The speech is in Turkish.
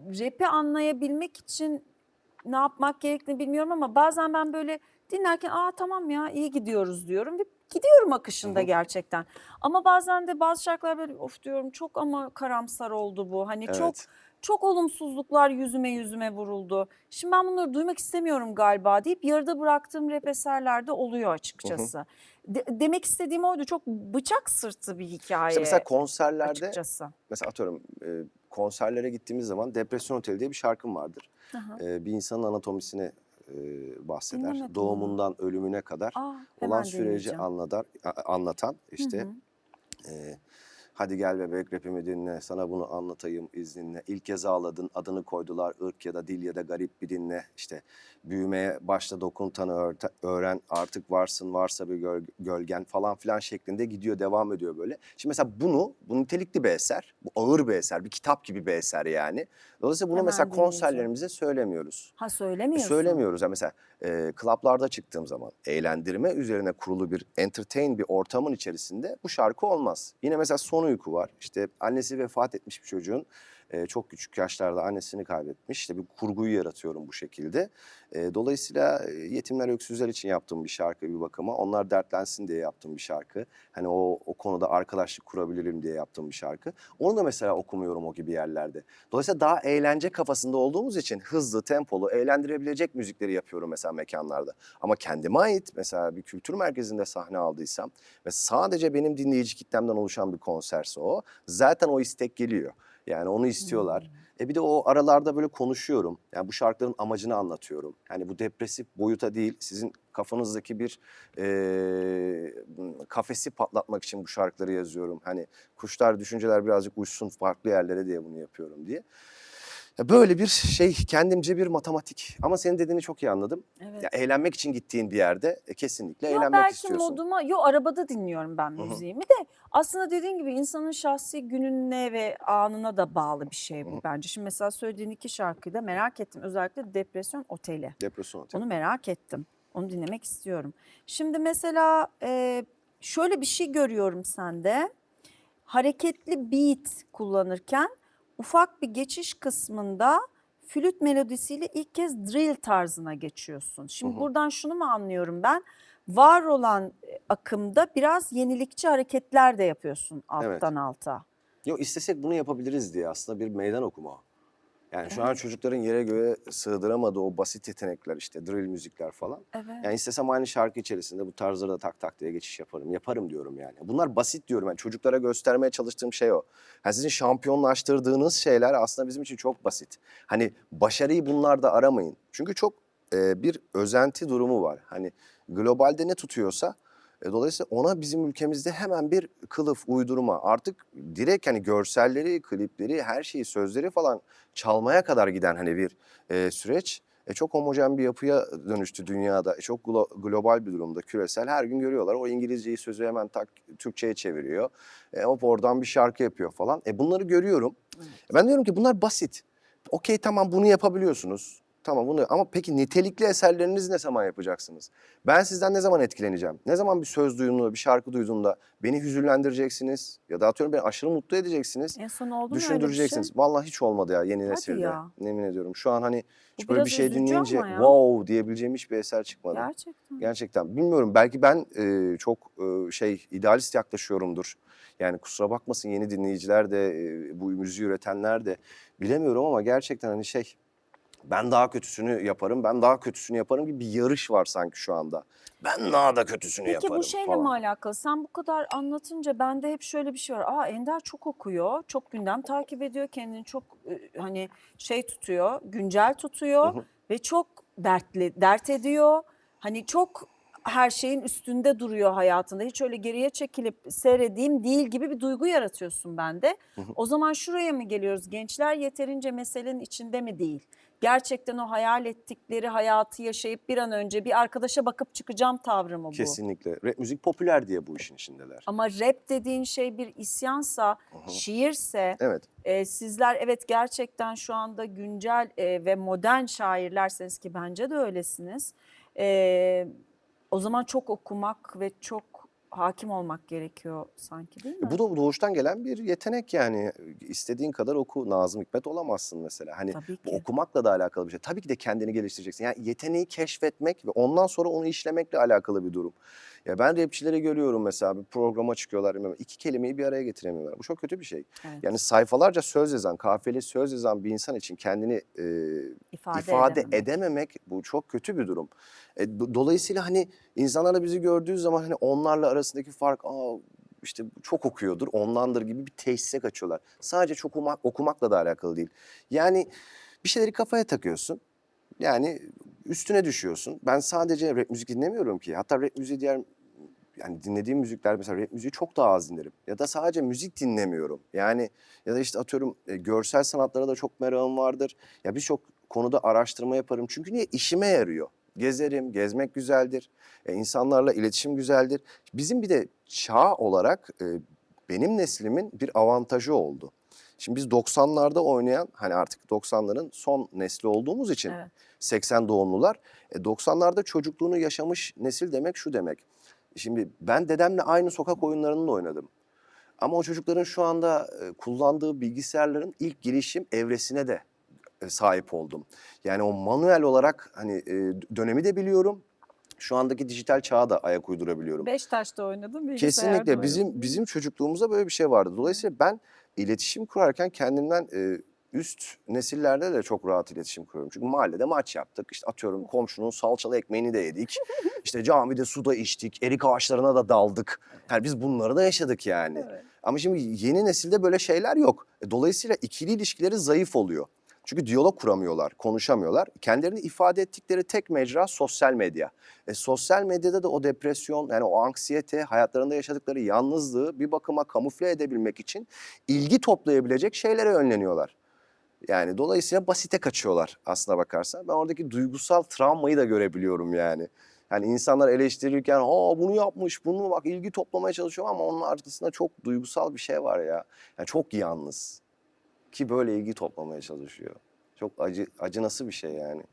Rap'i anlayabilmek için ne yapmak gerektiğini bilmiyorum ama bazen ben böyle dinlerken aa tamam ya iyi gidiyoruz diyorum ve gidiyorum akışında Hı hı. gerçekten. Ama bazen de bazı şarkılar böyle of diyorum çok ama karamsar oldu bu. Hani çok Evet. çok olumsuzluklar yüzüme yüzüme vuruldu. Şimdi ben bunları duymak istemiyorum galiba deyip yarıda bıraktığım rap eserlerde oluyor açıkçası. De- demek istediğim oydu. Çok bıçak sırtı bir hikaye İşte mesela konserlerde açıkçası. mesela atıyorum e, konserlere gittiğimiz zaman Depresyon Oteli diye bir şarkım vardır. Hı hı. E, bir insanın anatomisini e, bahseder. Dinlemedim Doğumundan ölümüne kadar Aa, olan hemen süreci anlatar, anlatan işte Hı hı. e, hadi gel bebek rapimi dinle sana bunu anlatayım izninle. İlk kez ağladın adını koydular ırk ya da dil ya da garip bir dinle. İşte büyümeye başla dokun tanı öğren artık varsın varsa bir göl- gölgen falan filan şeklinde gidiyor devam ediyor böyle. Şimdi mesela bunu bu nitelikli bir eser bu ağır bir eser bir kitap gibi bir eser yani. Dolayısıyla bunu Hemen mesela konserlerimize söylemiyoruz. Ha E, söylemiyorsun. Söylemiyoruz. Yani mesela e, klaplarda çıktığım zaman eğlendirme üzerine kurulu bir entertain bir ortamın içerisinde bu şarkı olmaz. Yine mesela Son Uyku var. İşte annesi vefat etmiş bir çocuğun e, çok küçük yaşlarda annesini kaybetmiş. İşte bir kurguyu yaratıyorum bu şekilde. E, dolayısıyla yetimler öksüzler için yaptığım bir şarkı bir bakıma. Onlar dertlensin diye yaptığım bir şarkı. Hani o, o konuda arkadaşlık kurabilirim diye yaptığım bir şarkı. Onu da mesela okumuyorum o gibi yerlerde. Dolayısıyla daha eğlence kafasında olduğumuz için hızlı, tempolu, eğlendirebilecek müzikleri yapıyorum mesela mekanlarda. Ama kendime ait mesela bir kültür merkezinde sahne aldıysam ve sadece benim dinleyici kitlemden oluşan bir konserse o, zaten o istek geliyor. Yani onu istiyorlar. E bir de o aralarda böyle konuşuyorum. Yani bu şarkıların amacını anlatıyorum. Yani bu depresif boyuta değil, sizin kafanızdaki bir e, kafesi patlatmak için bu şarkıları yazıyorum. Hani kuşlar, düşünceler birazcık uçsun farklı yerlere diye bunu yapıyorum diye. Böyle bir şey kendimce bir matematik. Ama senin dediğini çok iyi anladım. Evet. Ya eğlenmek için gittiğin bir yerde e, kesinlikle Ya eğlenmek belki istiyorsun. moduma, yo arabada dinliyorum ben müziğimi de aslında dediğin gibi insanın şahsi gününe ve anına da bağlı bir şey bu hı. bence. Şimdi mesela söylediğin iki şarkıyı da merak ettim. Özellikle Depresyon Oteli. Depresyon oteli. Onu merak ettim. Onu dinlemek istiyorum. Şimdi mesela e, şöyle bir şey görüyorum sende. Hareketli beat kullanırken ufak bir geçiş kısmında flüt melodisiyle ilk kez drill tarzına geçiyorsun. Şimdi Hı hı. buradan şunu mu anlıyorum ben? Var olan e, akımda biraz yenilikçi hareketler de yapıyorsun Evet. alttan alta. Yok istesek bunu yapabiliriz diye aslında bir meydan okuma. Yani şu an çocukların yere göğe sığdıramadığı o basit yetenekler işte drill müzikler falan. Evet. Yani istesem aynı şarkı içerisinde bu tarzları da tak tak diye geçiş yaparım. Yaparım diyorum yani. Bunlar basit diyorum. Yani çocuklara göstermeye çalıştığım şey o. Yani sizin şampiyonlaştırdığınız şeyler aslında bizim için çok basit. Hani başarıyı bunlarda aramayın. Çünkü çok e, bir özenti durumu var. Hani globalde ne tutuyorsa dolayısıyla ona bizim ülkemizde hemen bir kılıf uydurma. Artık direkt hani görselleri, klipleri, her şeyi, sözleri falan çalmaya kadar giden hani bir e, süreç. E, çok homojen bir yapıya dönüştü dünyada. E, çok glo- global bir durumda, küresel. Her gün görüyorlar. O İngilizceyi sözü hemen tak Türkçe'ye çeviriyor. E, hop oradan bir şarkı yapıyor falan. E, bunları görüyorum. E, ben diyorum ki bunlar basit. Okey tamam bunu yapabiliyorsunuz. Tamam bunu ama peki nitelikli eserlerinizi ne zaman yapacaksınız? Ben sizden ne zaman etkileneceğim? Ne zaman bir söz duyduğumda, bir şarkı duyduğumda beni hüzünlendireceksiniz ya da atıyorum beni aşırı mutlu edeceksiniz. En son oldu mu öyle bir şey? Düşündüreceksiniz. Vallahi hiç olmadı ya yeni Hadi nesilde. ya. Yemin ediyorum. Şu an hani Bu hiç böyle bir şey dinleyince wow diyebileceğim hiçbir eser çıkmadı. Gerçekten. Gerçekten. Bilmiyorum belki ben e, çok e, şey idealist yaklaşıyorumdur. Yani kusura bakmasın yeni dinleyiciler de e, bu müziği üretenler de bilemiyorum ama gerçekten hani şey ben daha kötüsünü yaparım, ben daha kötüsünü yaparım gibi bir yarış var sanki şu anda. Ben daha da kötüsünü Peki yaparım bu şeyle falan. mi alakalı? Sen bu kadar anlatınca bende hep şöyle bir şey var. Aa Ender çok okuyor, çok gündem takip ediyor, kendini çok e, hani şey tutuyor, güncel tutuyor Hı hı. ve çok dertli, dert ediyor. Hani çok her şeyin üstünde duruyor hayatında. Hiç öyle geriye çekilip seyredeyim değil gibi bir duygu yaratıyorsun bende. O zaman şuraya mı geliyoruz? Gençler yeterince meselenin içinde mi değil? Gerçekten o hayal ettikleri hayatı yaşayıp bir an önce bir arkadaşa bakıp çıkacağım tavrı mı bu? Kesinlikle. Rap müzik popüler diye bu işin içindeler. Ama rap dediğin şey bir isyansa, hı. şiirse Evet. e, sizler evet gerçekten şu anda güncel e, ve modern şairlerseniz ki bence de öylesiniz. E, o zaman çok okumak ve çok hakim olmak gerekiyor sanki değil mi? Bu da doğuştan gelen bir yetenek yani. İstediğin kadar oku. Nazım Hikmet olamazsın mesela. Hani Tabii bu ki. okumakla da alakalı bir şey. Tabii ki de kendini geliştireceksin. Yani yeteneği keşfetmek ve ondan sonra onu işlemekle alakalı bir durum. Ya ben rapçileri görüyorum mesela bir programa çıkıyorlar. iki kelimeyi bir araya getiremiyorlar. Bu çok kötü bir şey. Evet. Yani sayfalarca söz yazan, kafiyeli söz yazan bir insan için kendini e, ifade, ifade edememek. edememek bu çok kötü bir durum. E, do- dolayısıyla hani insanlar da bizi gördüğü zaman hani onlarla arasındaki fark aa işte çok okuyordur, ondandır gibi bir teşhise kaçıyorlar. Sadece çok okumak, okumakla da alakalı değil. Yani bir şeyleri kafaya takıyorsun. Yani üstüne düşüyorsun. Ben sadece rap müzik dinlemiyorum ki. Hatta rap müziği diğer yani dinlediğim müzikler mesela rap müziği çok daha az dinlerim. Ya da sadece müzik dinlemiyorum. Yani ya da işte atıyorum e, görsel sanatlara da çok merakım vardır. Ya birçok konuda araştırma yaparım. Çünkü niye? işime yarıyor. Gezerim, gezmek güzeldir. E, insanlarla iletişim güzeldir. Bizim bir de çağ olarak e, benim neslimin bir avantajı oldu. Şimdi biz 90'larda oynayan hani artık 90'ların son nesli olduğumuz için Evet. 80 doğumlular. E, 90'larda çocukluğunu yaşamış nesil demek şu demek. Şimdi ben dedemle aynı sokak oyunlarını da oynadım. Ama o çocukların şu anda e, kullandığı bilgisayarların ilk girişim evresine de e, sahip oldum. Yani o manuel olarak hani e, dönemi de biliyorum. Şu andaki dijital çağa da ayak uydurabiliyorum. Beş taşta oynadım. Kesinlikle oynadım. bizim bizim çocukluğumuzda böyle bir şey vardı. Dolayısıyla ben iletişim kurarken kendimden e, üst nesillerde de çok rahat iletişim kuruyorum. Çünkü mahallede maç yaptık. İşte atıyorum komşunun salçalı ekmeğini de yedik. İşte camide suda içtik. Erik ağaçlarına da daldık. Yani biz bunları da yaşadık yani. Evet. Ama şimdi yeni nesilde böyle şeyler yok. E, Dolayısıyla ikili ilişkileri zayıf oluyor. Çünkü diyalog kuramıyorlar, konuşamıyorlar. Kendilerini ifade ettikleri tek mecra sosyal medya. E, sosyal medyada da o depresyon, yani o anksiyete, hayatlarında yaşadıkları yalnızlığı bir bakıma kamufle edebilmek için ilgi toplayabilecek şeylere yönleniyorlar. Yani dolayısıyla basite kaçıyorlar aslına bakarsan. Ben oradaki duygusal travmayı da görebiliyorum yani. Yani insanlar eleştirirken aa bunu yapmış, bunu bak ilgi toplamaya çalışıyor ama onun arkasında çok duygusal bir şey var ya. Yani çok yalnız ki böyle ilgi toplamaya çalışıyor. Çok acı acınası bir şey yani.